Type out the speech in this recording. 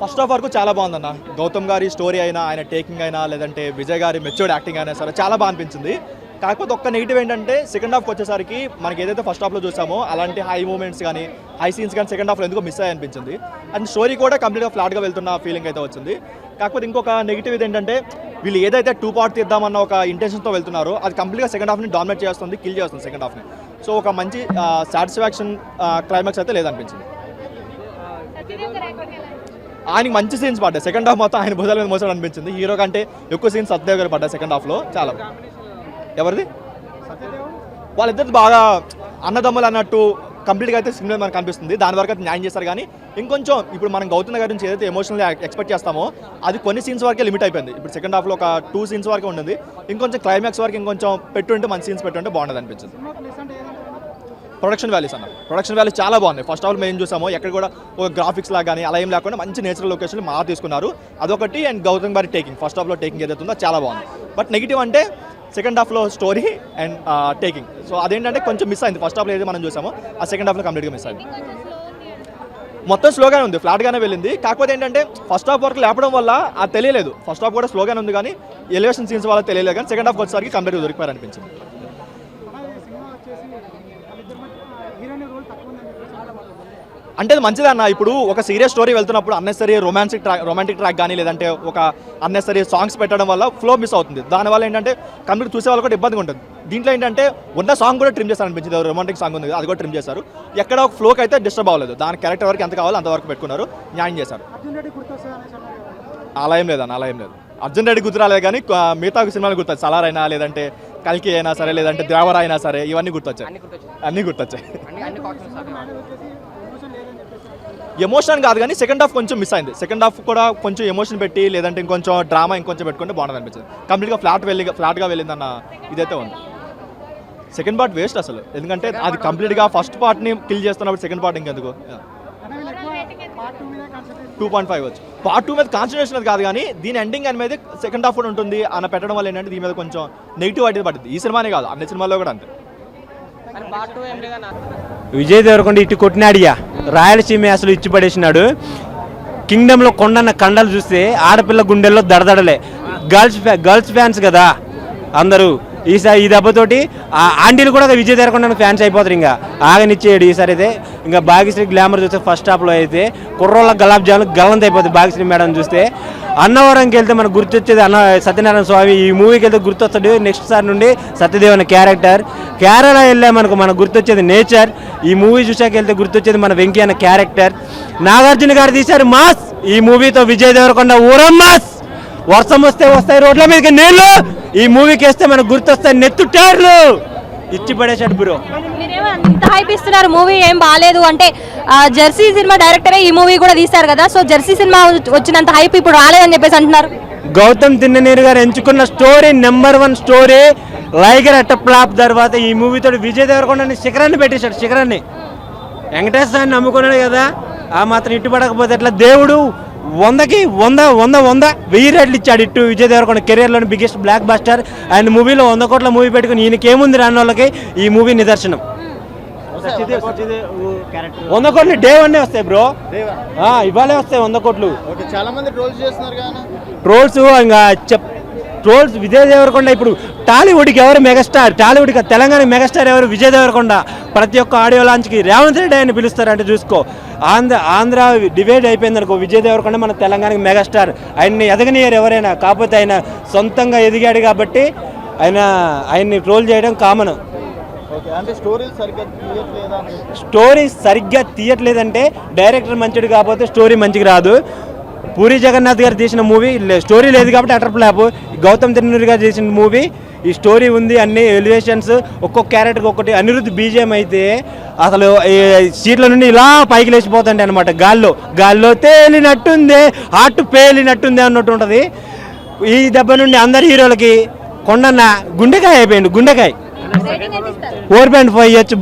First of వరకు చాలా బాగుందన్న. గౌతమ్ గారి స్టోరీ అయినా ఆయన టేకింగ్ అయినా లేదంటే విజయ్ గారి మెచ్యూర్డ్ యాక్టింగ్ అయినా సరే చాలా బాగా అనిపించింది. కాకపోతే ఒక్క నెగిటివ్ ఏంటంటే సెకండ్ హాఫ్కి వచ్చేసరికి మనకి ఏదైతే ఫస్ట్ హాఫ్లో చూసామో అలాంటి హై మూమెంట్స్ కానీ హై సీన్స్ కానీ సెకండ్ హాఫ్లో ఎందుకో మిస్ అయ్యి అనిపించింది. అండ్ స్టోరీ కూడా కంప్లీట్గా ఫ్లాట్గా వెళ్తున్న ఫీలింగ్ అయితే వచ్చింది. కాకపోతే ఇంకొక నెగిటివ్ ఇది ఏంటంటే వీళ్ళు ఏదైతే టూ పార్ట్ తీద్దామన్న ఒక ఇంటెన్షన్తో వెళ్తున్నారో అది కంప్లీట్గా సెకండ్ హాఫ్ని డామినేట్ చేస్తుంది కిల్ చేస్తుంది సెకండ్ హాఫ్ని సో ఒక మంచి సాటిస్ఫాక్షన్ క్లైమాక్స్ అయితే లేదనిపించింది. ఆయనకి మంచి సీన్స్ పడ్డాయి. సెకండ్ హాఫ్ మొత్తం ఆయన భుజాల మీద మోసాడు అనిపించింది. హీరో కంటే ఎక్కువ సీన్స్ సత్యదేవ్ గారు పడ్డాయి సెకండ్ హాఫ్లో చాలా. ఎవరిది? వాళ్ళిద్దరు బాగా అన్నదమ్ములు అన్నట్టు కంప్లీట్గా అయితే సినిమా మనకు కనిపిస్తుంది. దాని వరకు అయితే న్యాయం చేస్తారు కానీ ఇంకొంచెం ఇప్పుడు మనం గౌతమ్ గారి నుంచి ఏదైతే ఎమోషనల్ ఎక్స్పెక్ట్ చేస్తామో అది కొన్ని సీన్స్ వరకే లిమిట్ అయిపోయింది. ఇప్పుడు సెకండ్ హాఫ్లో ఒక టూ సీన్స్ వరకే ఉండింది. ఇంకొంచెం క్లైమాక్స్ వరకు ఇంకొంచెం పెట్టుంటే మంచి సీన్స్ పెట్టుంటే బాగుండదు అనిపించింది. ప్రొడక్షన్ వాల్యూస్ అన్న. ప్రొడక్షన్ వాల్యూస్ చాలా బాగున్నాయి. ఫస్ట్ ఆఫ్ ఆల్ మేము చూసాము ఎక్కడ కూడా ఒక గ్రాఫిక్స్ లాగా కానీ అలా ఏం లేకుండా మంచి నేచురల్ లొకేషన్ మా తీసుకున్నారు. అదొకటి అండ్ గౌతమ్ గారి టేకింగ్ ఫస్ట్ హాఫ్లో టేకింగ్ ఏదైతే ఉందో చాలా బాగుంది. బట్ నెగిటివ్ అంటే సెకండ్ హాఫ్లో స్టోరీ అండ్ టేకింగ్ సో అదేంటంటే కొంచెం మిస్ అయింది. ఫస్ట్ హాఫ్లో ఏదైతే మనం చూసామో ఆ సెకండ్ హాఫ్లో కంప్లీట్గా మిస్ అయింది. మొత్తం స్లోగానే ఉంది. ఫ్లాట్గానే వెళ్ళింది. కాకపోతే ఏంటంటే ఫస్ట్ హాఫ్ వరకు లేపడం వల్ల అది తెలియలేదు. ఫస్ట్ హాఫ్ కూడా స్లోగానే ఉంది కానీ ఎలివేషన్ సీన్స్ వల్ల తెలియలేదు కానీ సెకండ్ హాఫ్ వచ్చేసరికి కంప్లీట్గా దొరికిపోయారు అనిపించింది అంటే అది మంచిది అన్న. ఇప్పుడు ఒక సీరియస్ స్టోరీ వెళ్తున్నప్పుడు unnecessary romantic track romantic track కానీ లేదంటే ఒక అన్నెసరీ సాంగ్స్ పెట్టడం వల్ల ఫ్లో మిస్ అవుతుంది. దానివల్ల ఏంటంటే కంప్లీట్ చూసే వాళ్ళు కూడా ఇబ్బందిగా ఉంటుంది. దీంట్లో ఏంటంటే ఉన్న సాంగ్ కూడా ట్రిమ్ చేస్తారు అనిపించింది. రొమాంటిక్ సాంగ్ ఉంది అది కూడా ట్రిమ్ చేశారు. ఎక్కడ ఒక ఫ్లోకి అయితే డిస్టర్బ్ అవ్వలేదు. దాని క్యారెక్టర్ వరకు ఎంత కావాలో అంతవరకు పెట్టుకున్నారు న్యాయం చేశారు. అలా ఏం లేదన్న అలా ఏం లేదు. అర్జున్ రెడ్డి గుర్తురాలేదు కానీ మిగతా సినిమాలు గుర్తొచ్చాయి. సలార్ అయినా లేదంటే కల్కి అయినా సరే లేదంటే దేవర అయినా సరే ఇవన్నీ గుర్తొచ్చాయి. అన్నీ గుర్తొచ్చాయి. ఎమోషన్ కాదు కానీ సెకండ్ హాఫ్ కొంచెం మిస్ అయింది. సెకండ్ హాఫ్ కూడా కొంచెం ఎమోషన్ పెట్టి లేదంటే ఇంకొంచెం డ్రామా ఇంకొంచెం పెట్టుకుంటే బాగుంటుంది అనిపించింది. కంప్లీట్గా ఫ్లాట్ వెళ్ళి ఫ్లాట్గా వెళ్ళిందన్న ఇదైతే ఉంది. సెకండ్ పార్ట్ వేస్ట్ అసలు. ఎందుకంటే అది కంప్లీట్గా ఫస్ట్ పార్ట్ని కిల్ చేస్తున్నప్పుడు సెకండ్ పార్ట్ ఇంకెందుకు? టూ పాయింట్ ఫైవ్ వచ్చు. పార్ట్ టూ మీద కాన్సన్ట్రేషన్ అది కాదు కానీ దీని ఎండింగ్ అనేది సెకండ్ హాఫ్ కూడా ఉంటుంది అన్న పెట్టడం వల్ల ఏంటంటే దీని మీద కొంచెం నెగిటివ్ అయితే పడుతుంది. ఈ సినిమానే కాదు. అన్ని సినిమాల్లో కూడా అంతే. విజయ్ దేవరకొండ ఇటు కొట్టినాడియా రాయలసీమ అసలు ఇచ్చి పడేసినాడు. కింగ్డమ్లో కొండన్న కండలు చూస్తే ఆడపిల్ల గుండెల్లో దడదడలే. గర్ల్స్ గర్ల్స్ ఫ్యాన్స్ కదా అందరూ. ఈసారి ఈ దెబ్బతోటి ఆ ఆంటీలు కూడా విజయ్ దేవరకొండ ఫ్యాన్స్ అయిపోతారు ఇంకా. ఆగనిచ్చేయడు ఈసారి అయితే. ఇంకా భాగ్యశ్రీ గ్లామర్ చూస్తే ఫస్ట్ హాఫ్లో అయితే కుర్రోళ్ళ గులాబ్ జామున్ గల్లంత అయిపోతుంది భాగ్యశ్రీ మేడం చూస్తే. అన్నవరంకి వెళ్తే మనకు గుర్తొచ్చేది అన్న సత్యనారాయణ స్వామి ఈ మూవీకి వెళ్తే గుర్తొస్తాడు. నెక్స్ట్ సార్ నుండి సత్యదేవ్ అనే క్యారెక్టర్ కేరళ వెళ్ళే మనకు మనకు గుర్తొచ్చేది నేచర్ ఈ మూవీ చూసాక వెళ్తే గుర్తొచ్చేది మన వెంకీ అన్న క్యారెక్టర్ నాగార్జున గారు తీశారు మాస్. ఈ మూవీతో విజయ్ దేవరకొండ ఊరం మాస్ వర్షం వస్తే వస్తాయి రోడ్ల మీదకి నీళ్ళు. ఈ మూవీకి వేస్తే మనకు గుర్తొస్తాయి నెత్తు టైర్లు. ఇచ్చి పడేశాడు బ్రో అంత హైప్ ఇస్తున్నారు మూవీ ఏం బాగాలేదు అంటే జెర్సీ సినిమా డైరెక్టరే ఈ మూవీ కూడా తీస్తారు కదా సో జెర్సీ సినిమా వచ్చినంత హైప్ ఇప్పుడు రాలేదని చెప్పేసి అంటున్నారు. గౌతమ్ తిన్ననీరు గారు ఎంచుకున్న story number one story Liger అట్ట ఫ్లాప్ తర్వాత ఈ మూవీతో విజయ్ దేవరకొండ శిఖరాన్ని పెట్టేశాడు శిఖరాన్ని. వెంకటేశ్వరాన్ని నమ్ముకున్నాడు కదా ఆ మాత్రం ఇట్టుపడకపోతే ఎట్లా? దేవుడు వందకి వంద వంద వంద. వెయ్యి రేట్లు ఇచ్చాడు ఇట్టు విజయ్ దేవరకొండ కెరీర్లోని బిగ్గెస్ట్ బ్లాక్ బస్టర్ అండ్ మూవీలో వంద కోట్ల మూవీ పెట్టుకుని ఈయనకేముంది రాని వాళ్ళకి ఈ మూవీ నిదర్శనం. వంద కోట్లు డే వన్నే వస్తాయి బ్రో ఇవాళే వస్తాయి వంద కోట్లు. చాలా మంది ట్రోల్స్ చేస్తున్నారు కానీ ట్రోల్స్ ఇంకా చెప్ ట్రోల్స్ విజయ్ దేవరకొండ. ఇప్పుడు టాలీవుడ్కి ఎవరు మెగాస్టార్ టాలీవుడ్కి తెలంగాణ మెగాస్టార్ ఎవరు విజయ్ దేవరకొండ? ప్రతి ఒక్క ఆడియో లాంచ్కి రేవంత్ రెడ్డి ఆయన పిలుస్తారంటే చూసుకో. ఆంధ్ర ఆంధ్ర డివైడ్ అయిపోయింది అనుకో విజయ్ దేవరకొండ మన తెలంగాణకి మెగాస్టార్. ఆయన్ని ఎదగనియరు ఎవరైనా కాకపోతే ఆయన సొంతంగా ఎదిగాడు కాబట్టి ఆయన ఆయన్ని ట్రోల్ చేయడం కామన్. స్టోరీ సరిగ్గా తీయట్లేదంటే డైరెక్టర్ మంచిది కాకపోతే స్టోరీ మంచిగా రాదు. పూరి జగన్నాథ్ గారు తీసిన మూవీ స్టోరీ లేదు కాబట్టి అటర్ ఫ్లాప్ గౌతమ్ తిరునూరి గారు తీసిన మూవీ ఈ స్టోరీ ఉంది అన్ని ఎలివేషన్స్ ఒక్కొక్క క్యారెక్టర్ ఒక్కటి అనిరుద్ధ్ బీజేం అయితే అసలు ఈ సీట్ల నుండి ఇలా పైకి లేచిపోతుండే అనమాట గాల్లో గాల్లో తేలినట్టుంది హార్ట్ పేలినట్టుంది అన్నట్టు ఉంటుంది. ఈ దెబ్బ నుండి అందరి హీరోలకి కొండన్న గుండెకాయ అయిపోయింది గుండెకాయ. ఫోర్ పాయింట్ ఫైవ్ ఇవ్వచ్చు